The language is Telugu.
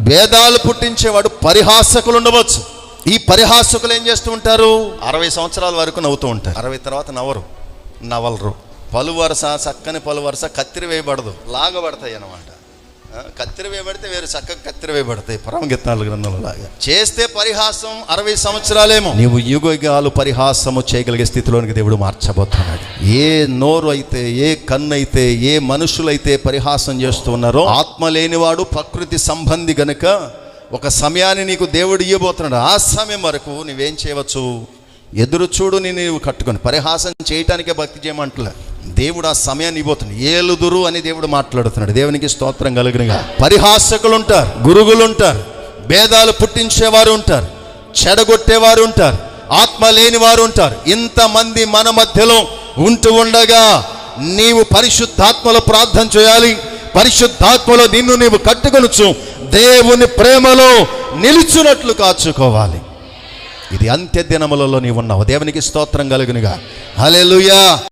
భేదాలు పుట్టించేవాడు పరిహాసకులు ఉండవచ్చు. ఈ పరిహాసకులు ఏం చేస్తూ ఉంటారు? అరవై సంవత్సరాల వరకు నవ్వుతూ ఉంటారు. అరవై తర్వాత నవ్వరు. నవలరు. పలు వరుస చక్కని పలు వరుస కత్తిరి వేయబడదు. లాగబడతాయి అన్నమాట. కత్తిరి వేయబడితే వేరు చక్కగా కత్తిరి వేయబడతాయి పరమగీతాలు గ్రంథంలో లాగా చేస్తే పరిహాసం అరవై సంవత్సరాలేమో. నీవు యుగయుగాలు పరిహాసము చేయగలిగే స్థితిలోనికి దేవుడు మార్చబోతున్నాడు. ఏ నోరు అయితే ఏ కన్ను అయితే ఏ మనుషులైతే పరిహాసం చేస్తూ ఉన్నారో ఆత్మ లేనివాడు ప్రకృతి సంబంధి గనుక ఒక సమయాన్ని నీకు దేవుడు ఇవ్వబోతున్నాడు ఆ సమయం వరకు నువ్వేం చేయవచ్చు? ఎదురు చూడు నీవు కట్టుకొని. పరిహాసం చేయటానికే భక్తి చేయమంటలే. దేవుడు ఆ సమయాన్ని ఇవ్వబోతున్నాడు. ఏలుదురు అని దేవుడు మాట్లాడుతున్నాడు. దేవునికి స్తోత్రం కలిగినగా. పరిహాసకులు ఉంటారు గురుగులు ఉంటారు భేదాలు పుట్టించేవారు ఉంటారు చెడగొట్టేవారు ఉంటారు ఆత్మ లేని వారు ఉంటారు. ఇంతమంది మన మధ్యలో ఉంటూ ఉండగా నీవు పరిశుద్ధాత్మలో ప్రార్థన చేయాలి. పరిశుద్ధాత్మలో నిన్ను నీవు కట్టుకొనుచు. దేవుని ప్రేమలో నిలుచున్నట్లు కాచుకోవాలి. ఇది అంత్య దినములలో నీవు ఉన్నావు. దేవునికి స్తోత్రం కలుగునుగా. హలే